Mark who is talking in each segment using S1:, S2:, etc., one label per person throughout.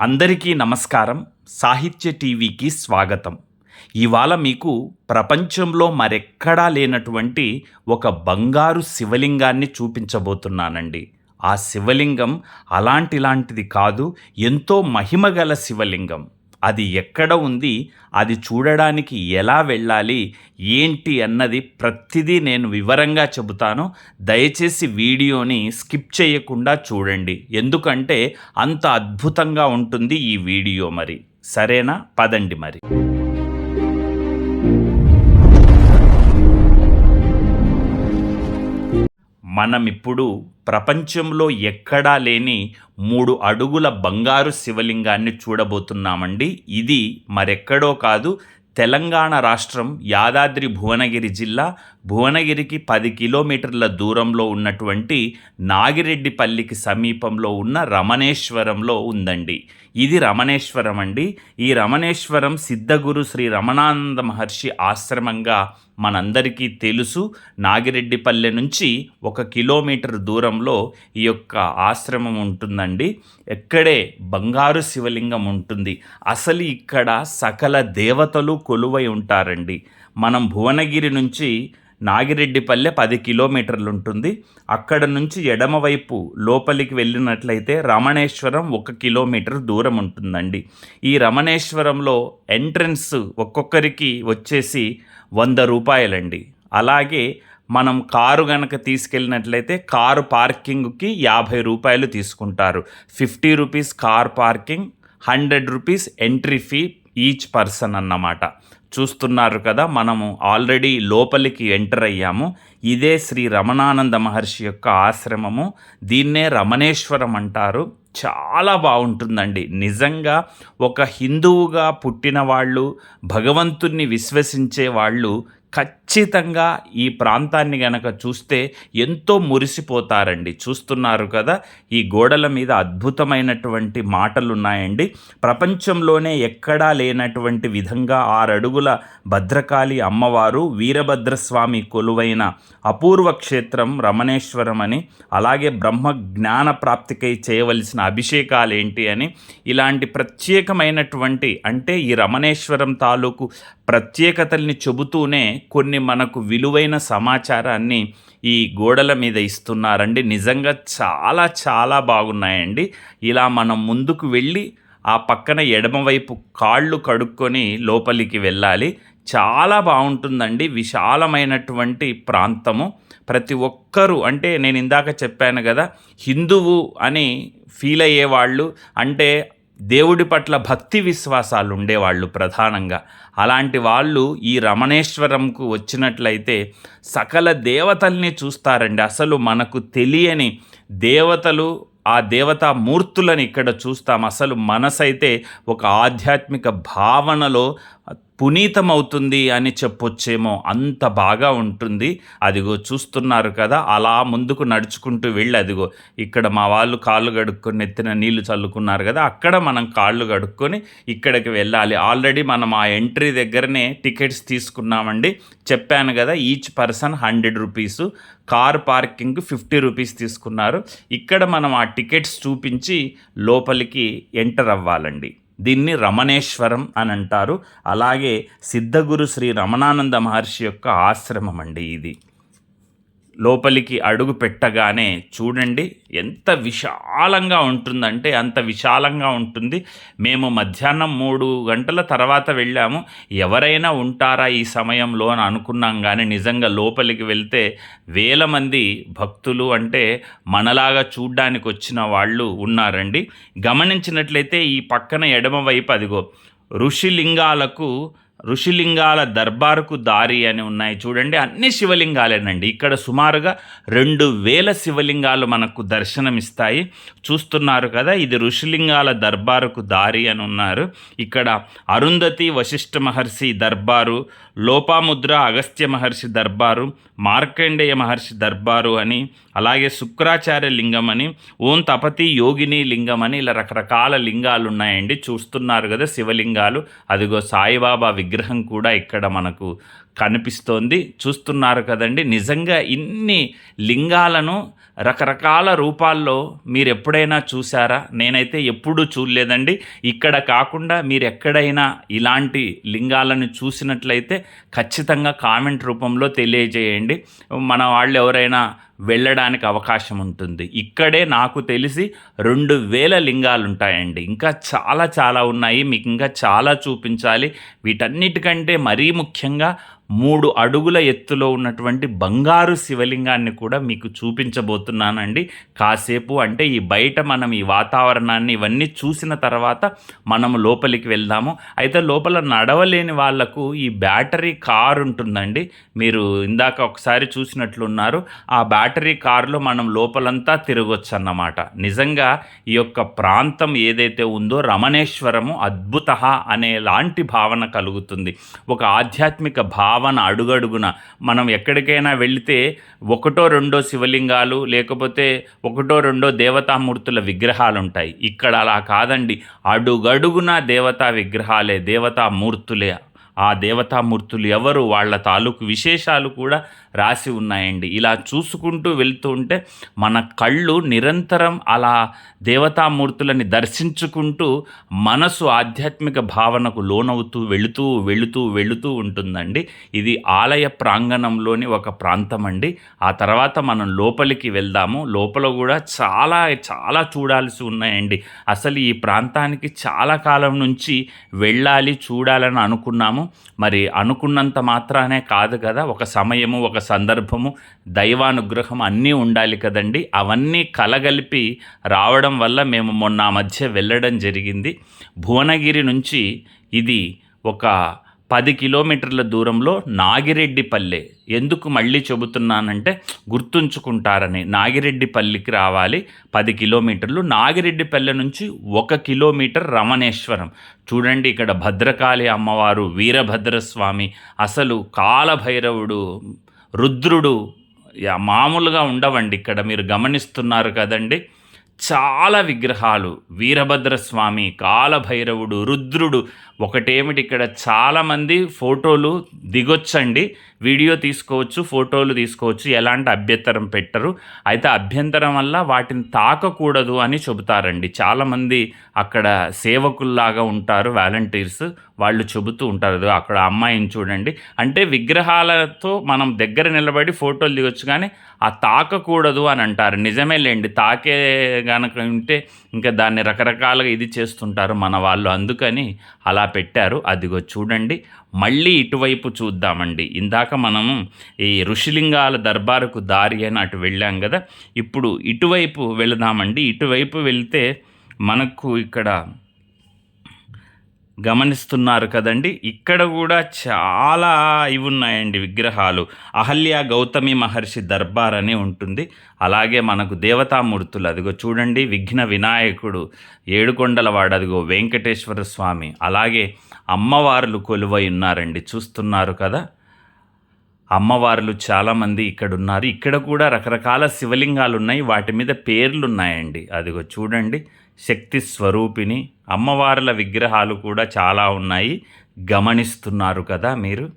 S1: అందరికీ నమస్కారం. సాహిత్య టీవీకి స్వాగతం. ఇవాళ మీకు ప్రపంచంలో మరెక్కడా లేనటువంటి ఒక బంగారు శివలింగాన్ని చూపించబోతున్నానండి. ఆ శివలింగం అలాంటిలాంటిది కాదు ఎంతో మహిమగల శివలింగం. అది ఎక్కడ ఉంది? అది చూడడానికి ఎలా వెళ్ళాలి? ఏంటి అన్నది ప్రతిదీ నేను వివరంగా చెబుతాను. దయచేసి వీడియోని స్కిప్ చేయకుండా చూడండి. ఎందుకంటే అంత అద్భుతంగా ఉంటుంది ఈ వీడియో మరి. సరేనా? పదండి మరి. మనం ఇప్పుడు ప్రపంచంలో ఎక్కడా లేని మూడు అడుగుల బంగారు శివలింగాన్ని చూడబోతున్నామండి. ఇది మరెక్కడో కాదు తెలంగాణ రాష్ట్రం యాదాద్రి భువనగిరి జిల్లా. భువనగిరికి పది కిలోమీటర్ల దూరంలో ఉన్నటువంటి నాగిరెడ్డిపల్లికి సమీపంలో ఉన్న రమణేశ్వరంలో ఉందండి. ఇది రమణేశ్వరం అండి. ఈ రమణేశ్వరం సిద్ధగురు శ్రీ రమణానంద మహర్షి ఆశ్రమంగా మనందరికీ తెలుసు నాగిరెడ్డిపల్లె నుంచి ఒక కిలోమీటర్ దూరంలో ఈ యొక్క ఆశ్రమం ఉంటుందండి. ఎక్కడే బంగారు శివలింగం ఉంటుంది. అసలు ఇక్కడ సకల దేవతలు కొలువై ఉంటారండి. మనం భువనగిరి నుంచి నాగిరెడ్డిపల్లె పది కిలోమీటర్లు ఉంటుంది. అక్కడ నుంచి ఎడమవైపు లోపలికి వెళ్ళినట్లయితే రమణేశ్వరం ఒక కిలోమీటర్ దూరం ఉంటుందండి. ఈ రమణేశ్వరంలో ఎంట్రన్స్ ఒక్కొక్కరికి వచ్చేసి వంద రూపాయలండి. అలాగే మనం కారు గనక తీసుకెళ్ళినట్లయితే కారు పార్కింగ్కి యాభై రూపాయలు తీసుకుంటారు. Fifty rupees car parking hundred rupees entry fee each person అన్నమాట. చూస్తున్నారు కదా మనము ఆల్రెడీ లోపలికి ఎంటర్ అయ్యాము. ఇదే శ్రీ రమణానంద మహర్షి యొక్క ఆశ్రమము. దీన్నే రమణేశ్వరం అంటారు. చాలా బాగుంటుందండి. నిజంగా ఒక హిందువుగా పుట్టిన వాళ్ళు భగవంతుణ్ణి విశ్వసించే వాళ్ళు ఖచ్చితంగా ఖచ్చితంగా ఈ ప్రాంతాన్ని గనక చూస్తే ఎంతో మురిసిపోతారండి. చూస్తున్నారు కదా ఈ గోడల మీద అద్భుతమైనటువంటి మాటలు ఉన్నాయండి ప్రపంచంలోనే ఎక్కడా లేనటువంటి విధంగా ఆరడుగుల భద్రకాళి అమ్మవారు వీరభద్రస్వామి కొలువైన అపూర్వ క్షేత్రం రమణేశ్వరం అని అలాగే బ్రహ్మ జ్ఞాన ప్రాప్తికై చేయవలసిన అభిషేకాలు ఏంటి అని ఇలాంటి ప్రత్యేకమైనటువంటి అంటే ఈ రమణేశ్వరం తాలూకు ప్రత్యేకతల్ని చెబుతూనే కొన్ని మనకు విలువైన సమాచారాన్ని ఈ గోడల మీద ఇస్తున్నారండి. నిజంగా చాలా చాలా బాగున్నాయండి. ఇలా మనం ముందుకు వెళ్ళి ఆ పక్కన ఎడమవైపు కాళ్ళు కడుక్కొని లోపలికి వెళ్ళాలి. చాలా బాగుంటుందండి. విశాలమైనటువంటి ప్రాంతము. ప్రతి ఒక్కరూ అంటే నేను ఇందాక చెప్పాను కదా హిందువు అని ఫీల్ అయ్యేవాళ్ళు అంటే దేవుడి పట్ల భక్తి విశ్వాసాలు ఉండేవాళ్ళు ప్రధానంగా. అలాంటి వాళ్ళు ఈ రమణేశ్వరంకు వచ్చినట్లయితే సకల దేవతల్ని చూస్తారండి. అసలు మనకు తెలియని దేవతలు ఆ దేవతా మూర్తులను ఇక్కడ చూస్తాం. అసలు మనసైతే ఒక ఆధ్యాత్మిక భావనలో పునీతమవుతుంది అని చెప్పొచ్చేమో. అంత బాగా ఉంటుంది. అదిగో చూస్తున్నారు కదా అలా ముందుకు నడుచుకుంటూ వెళ్ళి అదిగో. ఇక్కడ మా వాళ్ళు కాళ్ళు కడుక్కొని ఎత్తిన నీళ్ళు చల్లుకున్నారు కదా అక్కడ మనం కాళ్ళు కడుక్కొని ఇక్కడికి వెళ్ళాలి. ఆల్రెడీ మనం ఆ ఎంట్రీ దగ్గరనే టికెట్స్ తీసుకున్నామండి. చెప్పాను కదా each person hundred rupees car parking fifty rupees తీసుకున్నారు. ఇక్కడ మనం ఆ టికెట్స్ చూపించి లోపలికి ఎంటర్ అవ్వాలండి. దీన్ని రమణేశ్వరం అని అంటారు. అలాగే సిద్ధగురు శ్రీ రమణానంద మహర్షి యొక్క ఆశ్రమం అండి ఇది. లోపలికి అడుగు పెట్టగానే చూడండి ఎంత విశాలంగా ఉంటుందంటే అంత విశాలంగా ఉంటుంది. మేము మధ్యాహ్నం మూడు గంటల తర్వాత వెళ్ళాము. ఎవరైనా ఉంటారా ఈ సమయంలో అని అనుకున్నాం కానీ నిజంగా లోపలికి వెళ్తే వేల మంది భక్తులు అంటే మనలాగా చూడ్డానికి వచ్చిన వాళ్ళు ఉన్నారండి. గమనించినట్లయితే ఈ పక్కన ఎడమ వైపు అదిగో ఋషిలింగాలకు ఋషిలింగాల దర్బారుకు దారి అని ఉన్నాయి. చూడండి అన్ని శివలింగాలేనండి. ఇక్కడ సుమారుగా రెండు వేల శివలింగాలు మనకు దర్శనమిస్తాయి. చూస్తున్నారు కదా ఇది ఋషిలింగాల దర్బారుకు దారి అని ఉన్నారు. ఇక్కడ అరుంధతి వశిష్ఠ మహర్షి దర్బారు లోపాముద్ర అగస్త్య మహర్షి దర్బారు మార్కండేయ మహర్షి దర్బారు అని అలాగే శుక్రాచార్య లింగం అని ఓం తపతి యోగిని లింగం అని ఇలా రకరకాల లింగాలు ఉన్నాయండి. చూస్తున్నారు కదా శివలింగాలు. అదిగో సాయిబాబా విగ్రహం కూడా ఇక్కడ మనకు కనిపిస్తోంది. చూస్తున్నారు కదండి నిజంగా ఇన్ని లింగాలను రకరకాల రూపాల్లో మీరు ఎప్పుడైనా చూసారా నేనైతే ఎప్పుడూ చూడలేదండి. ఇక్కడ కాకుండా మీరు ఎక్కడైనా ఇలాంటి లింగాలను చూసినట్లయితే ఖచ్చితంగా కామెంట్ రూపంలో తెలియజేయండి. మన వాళ్ళు ఎవరైనా వెళ్ళడానికి అవకాశం ఉంటుంది. ఇక్కడే నాకు తెలిసి రెండు వేల లింగాలు ఉంటాయండి ఇంకా చాలా చాలా ఉన్నాయి. మీకు ఇంకా చాలా చూపించాలి. వీటన్నిటికంటే మరీ ముఖ్యంగా మూడు అడుగుల ఎత్తులో ఉన్నటువంటి బంగారు శివలింగాన్ని కూడా మీకు చూపించబోతున్నానండి. కాసేపు అంటే ఈ బయట మనం ఈ వాతావరణాన్ని ఇవన్నీ చూసిన తర్వాత మనం లోపలికి వెళ్దాము. అయితే లోపల నడవలేని వాళ్ళకు ఈ బ్యాటరీ కార్ ఉంటుందండి. మీరు ఇందాక ఒకసారి చూసినట్లున్నారు. ఆ బ్యాటరీ కారులో మనం లోపలంతా తిరగొచ్చు అన్నమాట నిజంగా ఈ యొక్క ప్రాంతం ఏదైతే ఉందో రమణేశ్వరము అద్భుత అనే లాంటి భావన కలుగుతుంది. ఒక ఆధ్యాత్మిక భావ భావన అడుగడుగున మనం ఎక్కడికైనా వెళితే ఒకటో రెండో శివలింగాలు లేకపోతే ఒకటో రెండో దేవతామూర్తుల విగ్రహాలు ఉంటాయి ఇక్కడ అలా కాదండి. అడుగడుగున దేవతా విగ్రహాలే దేవతామూర్తులే ఆ దేవతామూర్తులు ఎవరు వాళ్ళ తాలూకు విశేషాలు కూడా రాసి ఉన్నాయండి. ఇలా చూసుకుంటూ వెళ్తూ ఉంటే మన కళ్ళు నిరంతరం అలా దేవతామూర్తులని దర్శించుకుంటూ మనసు ఆధ్యాత్మిక భావనకు లోనవుతూ వెళుతూ వెళుతూ వెళుతూ ఉంటుందండి. ఇది ఆలయ ప్రాంగణంలోని ఒక ప్రాంతం అండి ఆ తర్వాత మనం లోపలికి వెళ్దాము. లోపల కూడా చాలా చాలా చూడాల్సి ఉన్నాయండి. అసలు ఈ ప్రాంతానికి చాలా కాలం నుంచి వెళ్ళాలి చూడాలని అనుకున్నాము. మరి అనుకున్నంత మాత్రానే కాదు కదా ఒక సమయము ఒక సందర్భము దైవానుగ్రహం అన్నీ ఉండాలి కదండి. అవన్నీ కలగలిపి రావడం వల్ల మేము మొన్న మధ్య వెళ్ళడం జరిగింది. భువనగిరి నుంచి ఇది ఒక పది కిలోమీటర్ల దూరంలో నాగిరెడ్డిపల్లె. ఎందుకు మళ్ళీ చెబుతున్నానంటే గుర్తుంచుకుంటారని. నాగిరెడ్డిపల్లికి రావాలి పది కిలోమీటర్లు. నాగిరెడ్డిపల్లె నుంచి ఒక కిలోమీటర్ రమణేశ్వరం. చూడండి ఇక్కడ భద్రకాళి అమ్మవారు వీరభద్రస్వామి అసలు కాలభైరవుడు రుద్రుడు యా మామూలుగా ఉండవండి ఇక్కడ. మీరు గమనిస్తున్నారు కదండి. చాలా విగ్రహాలు. వీరభద్రస్వామి కాలభైరవుడు రుద్రుడు ఒకటేమిటి ఇక్కడ చాలామంది ఫోటోలు దిగొచ్చండి. వీడియో తీసుకోవచ్చు ఫోటోలు తీసుకోవచ్చు ఎలాంటి అభ్యంతరం పెట్టరు. అయితే అభ్యంతరం వల్ల వాటిని తాకకూడదు అని చెబుతారండి. చాలామంది అక్కడ సేవకుల్లాగా ఉంటారు వాలంటీర్స్ వాళ్ళు చెబుతూ ఉంటారు. అక్కడ అమ్మాయిని చూడండి. అంటే విగ్రహాలతో మనం దగ్గర నిలబడి ఫోటోలు దిగొచ్చు కానీ ఆ తాకకూడదు అని అంటారు. నిజమే లేండి. తాకే గనక ఉంటే ఇంకా దాన్ని రకరకాలుగా ఇది చేస్తుంటారు మన వాళ్ళు. అందుకని అలా పెట్టారు. అదిగో చూడండి. మళ్ళీ ఇటువైపు చూద్దామండి. ఇందాక మనం ఈ ఋషిలింగాల దర్బారుకు దారి అని అటు వెళ్ళాం కదా. ఇప్పుడు ఇటువైపు వెళదామండి. ఇటువైపు వెళ్తే మనకు ఇక్కడ గమనిస్తున్నారు కదండి. ఇక్కడ కూడా చాలా ఇవి ఉన్నాయండి విగ్రహాలు. అహల్య గౌతమి మహర్షి దర్బార్ అని ఉంటుంది. అలాగే మనకు దేవతామూర్తులు అదిగో చూడండి విఘ్న వినాయకుడు ఏడుకొండలవాడు అదిగో వెంకటేశ్వర స్వామి అలాగే అమ్మవార్లు కొలువై ఉన్నారండి. చూస్తున్నారు కదా? అమ్మవార్లు చాలామంది ఇక్కడ ఉన్నారు ఇక్కడ కూడా రకరకాల శివలింగాలు ఉన్నాయి వాటి మీద పేర్లు ఉన్నాయండి అదిగో చూడండి. శక్తి స్వరూపిణి. అమ్మవార్ల విగ్రహాలు కూడా చాలా ఉన్నాయి. గమనిస్తున్నారు కదా మీరు?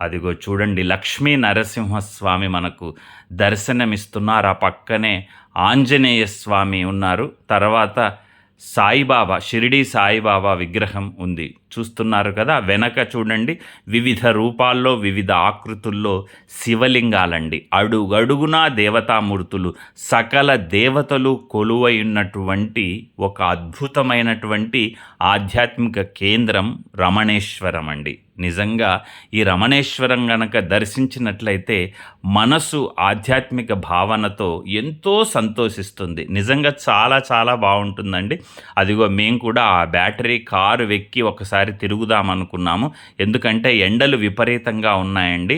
S1: అదిగో చూడండి లక్ష్మీ నరసింహస్వామి మనకు దర్శనమిస్తున్నారు. ఆ పక్కనే ఆంజనేయ స్వామి ఉన్నారు. తర్వాత సాయిబాబా షిరిడి సాయిబాబా విగ్రహం ఉంది. చూస్తున్నారు కదా వెనక చూడండి వివిధ రూపాల్లో వివిధ ఆకృతుల్లో శివలింగాలండి. అడుగడుగునా దేవతామూర్తులు సకల దేవతలు కొలువై ఉన్నటువంటి ఒక అద్భుతమైనటువంటి ఆధ్యాత్మిక కేంద్రం రమణేశ్వరం అండి నిజంగా ఈ రమణేశ్వరం గనక దర్శించినట్లయితే మనసు ఆధ్యాత్మిక భావనతో ఎంతో సంతోషిస్తుంది. నిజంగా చాలా చాలా బాగుంటుందండి. అదిగో మేము కూడా ఆ బ్యాటరీ కారు వెక్కి ఒకసారి ఒక్కసారి తిరుగుదామనుకున్నాము. ఎందుకంటే ఎండలు విపరీతంగా ఉన్నాయండి.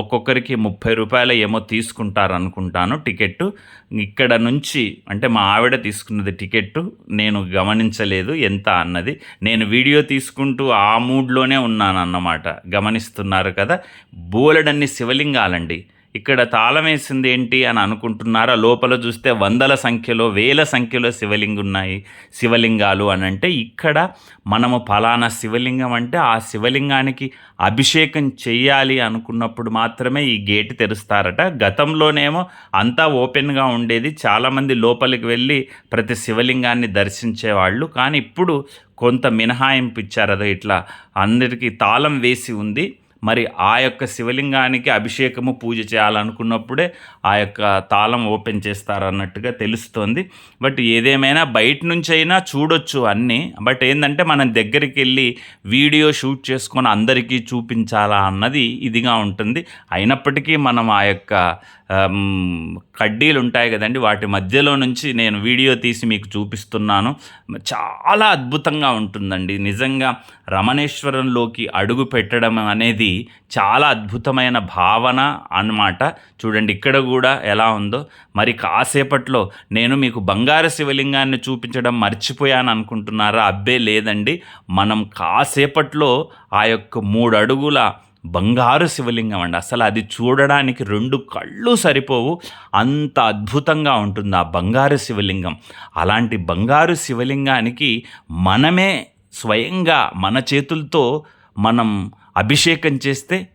S1: ఒక్కొక్కరికి ముప్పై రూపాయలు ఏమో తీసుకుంటారు అనుకుంటాను టికెట్ ఇక్కడ నుంచి అంటే మా ఆవిడ తీసుకున్నది టికెట్ నేను గమనించలేదు ఎంత అన్నది. నేను వీడియో తీసుకుంటూ ఆ మూడ్లోనే ఉన్నాను అన్నమాట గమనిస్తున్నారు కదా. బోలెడన్ని శివలింగాలండి. ఇక్కడ తాళం వేసింది ఏంటి అని అనుకుంటున్నారా? లోపల చూస్తే వందల సంఖ్యలో వేల సంఖ్యలో శివలింగం ఉన్నాయి శివలింగాలు అని అంటే ఇక్కడ మనము ఫలానా శివలింగం అంటే ఆ శివలింగానికి అభిషేకం చెయ్యాలి అనుకున్నప్పుడు మాత్రమే ఈ గేట్ తెరుస్తారట. గతంలోనేమో అంతా ఓపెన్గా ఉండేది. చాలామంది లోపలికి వెళ్ళి ప్రతి శివలింగాన్ని దర్శించేవాళ్ళు. కానీ ఇప్పుడు కొంత మినహాయింపు ఇచ్చారు అదో ఇట్లా. అందరికీ తాళం వేసి ఉంది. మరి ఆ యొక్క శివలింగానికి అభిషేకము పూజ చేయాలనుకున్నప్పుడే ఆ యొక్క తాళం ఓపెన్ చేస్తారన్నట్టుగా తెలుస్తోంది. బట్ ఏదేమైనా బయట నుంచి అయినా చూడొచ్చు అన్నీ. బట్ ఏంటంటే మనం దగ్గరికి వెళ్ళి వీడియో షూట్ చేసుకొని అందరికీ చూపించాలా అన్నది ఇదిగా ఉంటుంది. అయినప్పటికీ మనం ఆ యొక్క కడ్డీలు ఉంటాయి కదండి. వాటి మధ్యలో నుంచి నేను వీడియో తీసి మీకు చూపిస్తున్నాను. చాలా అద్భుతంగా ఉంటుందండి. నిజంగా రమణేశ్వరంలోకి అడుగు పెట్టడం అనేది చాలా అద్భుతమైన భావన అన్నమాట. చూడండి ఇక్కడ కూడా ఎలా ఉందో. మరి కాసేపట్లో నేను మీకు బంగారు శివలింగాన్ని చూపించడం మర్చిపోయాను అనుకుంటున్నారా? అబ్బే లేదండి. మనం కాసేపట్లో ఆ యొక్క మూడు అడుగుల బంగారు శివలింగం అండి. అసలు అది చూడడానికి రెండు కళ్ళు సరిపోవు. అంత అద్భుతంగా ఉంటుంది ఆ బంగారు శివలింగం. అలాంటి బంగారు శివలింగానికి మనమే స్వయంగా మన చేతులతో మనం అభిషేకం చేస్తే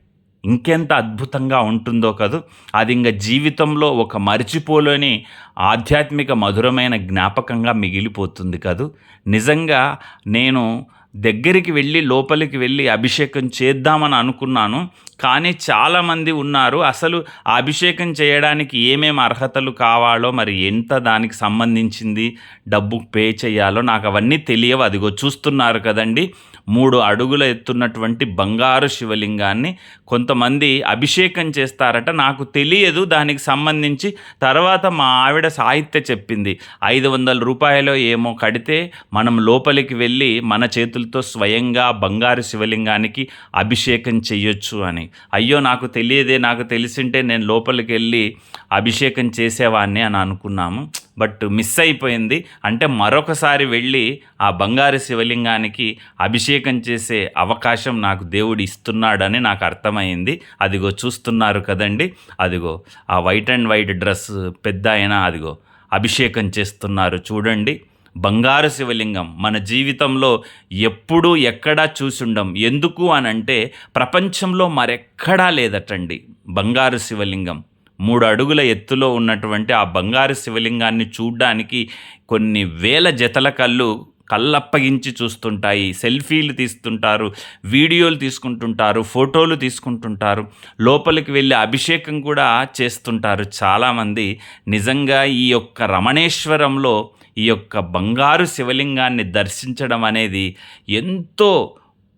S1: ఇంకెంత అద్భుతంగా ఉంటుందో కదూ. అది ఇంకా జీవితంలో ఒక మరిచిపోలేని ఆధ్యాత్మిక మధురమైన జ్ఞాపకంగా మిగిలిపోతుంది కదూ. నిజంగా నేను దగ్గరికి వెళ్ళి లోపలికి వెళ్ళి అభిషేకం చేద్దామని అనుకున్నాను. కానీ చాలామంది ఉన్నారు అసలు అభిషేకం చేయడానికి ఏమేమి అర్హతలు కావాలో మరి ఎంత దానికి సంబంధించింది డబ్బు పే చేయాలో నాకు అవన్నీ తెలియవు. అదిగో చూస్తున్నారు కదండి మూడు అడుగుల ఎత్తున్నటువంటి బంగారు శివలింగాన్ని కొంతమంది అభిషేకం చేస్తారట. నాకు తెలియదు దానికి సంబంధించి. తర్వాత మా ఆవిడ సాహిత్య చెప్పింది ఐదు వందల రూపాయలు ఏమో కడితే మనం లోపలికి వెళ్ళి మన చేతులు చేతులతో స్వయంగా బంగారు శివలింగానికి అభిషేకం చేయొచ్చు అని. అయ్యో నాకు తెలియదే నాకు తెలిసింటే నేను లోపలికి వెళ్ళి అభిషేకం చేసేవాడిని అని అనుకున్నాము. బట్ మిస్ అయిపోయింది. అంటే మరొకసారి వెళ్ళి ఆ బంగారు శివలింగానికి అభిషేకం చేసే అవకాశం నాకు దేవుడు ఇస్తున్నాడని నాకు అర్థమైంది. అదిగో చూస్తున్నారు కదండి. అదిగో ఆ వైట్ అండ్ వైట్ డ్రెస్ పెద్ద అయినా అదిగో అభిషేకం చేస్తున్నారు. చూడండి. బంగారు శివలింగం మన జీవితంలో ఎప్పుడూ ఎక్కడా చూసుండం. ఎందుకు అని అంటే ప్రపంచంలో మరెక్కడా లేదటండి బంగారు శివలింగం. మూడు అడుగుల ఎత్తులో ఉన్నటువంటి ఆ బంగారు శివలింగాన్ని చూడ్డానికి కొన్ని వేల జతల కళ్ళు కళ్ళప్పగించి చూస్తుంటాయి. సెల్ఫీలు తీస్తుంటారు వీడియోలు తీసుకుంటుంటారు ఫోటోలు తీసుకుంటుంటారు. లోపలికి వెళ్ళి అభిషేకం కూడా చేస్తుంటారు చాలామంది. నిజంగా ఈ యొక్క రమణేశ్వరంలో ఈ యొక్క బంగారు శివలింగాన్ని దర్శించడం అనేది ఎంతో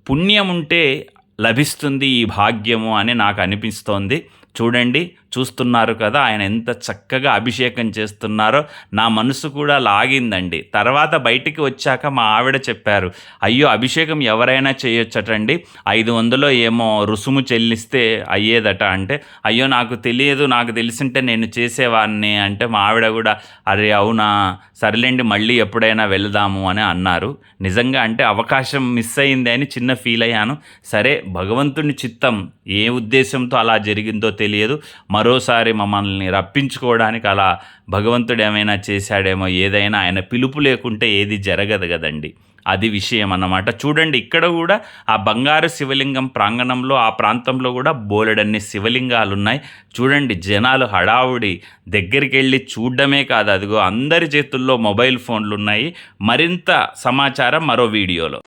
S1: పుణ్యం ఉంటే లభిస్తుంది ఈ భాగ్యము అని నాకు అనిపిస్తోంది. చూడండి చూస్తున్నారు కదా ఆయన ఎంత చక్కగా అభిషేకం చేస్తున్నారో నా మనసు కూడా లాగిందండి. తర్వాత బయటికి వచ్చాక మా ఆవిడ చెప్పారు అయ్యో అభిషేకం ఎవరైనా చేయొచ్చటండి. ఐదు వందలో ఏమో రుసుము చెల్లిస్తే అయ్యేదట అంటే అయ్యో నాకు తెలియదు నాకు తెలిసింటే నేను చేసేవాడిని అంటే మా ఆవిడ కూడా అరే అవునా? సర్లేండి మళ్ళీ ఎప్పుడైనా వెళదాము అని అన్నారు. నిజంగా అంటే అవకాశం మిస్ అయింది అని చిన్న ఫీల్ అయ్యాను. సరే భగవంతుని చిత్తం ఏ ఉద్దేశంతో అలా జరిగిందో తెలియదు. మరోసారి మమ్మల్ని రప్పించుకోవడానికి అలా భగవంతుడు ఏమైనా చేశాడేమో ఏదైనా ఆయన పిలుపు లేకుంటే ఏది జరగదు కదండి. అది విషయం అన్నమాట. చూడండి ఇక్కడ కూడా ఆ బంగారు శివలింగం ప్రాంగణంలో ఆ ప్రాంతంలో కూడా బోలెడన్ని శివలింగాలు ఉన్నాయి చూడండి జనాలు హడావుడి దగ్గరికి వెళ్ళి చూడడమే కాదు అదిగో అందరి చేతుల్లో మొబైల్ ఫోన్లు ఉన్నాయి మరింత సమాచారం మరో వీడియోలో.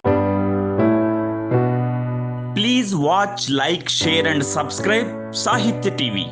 S1: Please watch like share and subscribe Sahitya TV.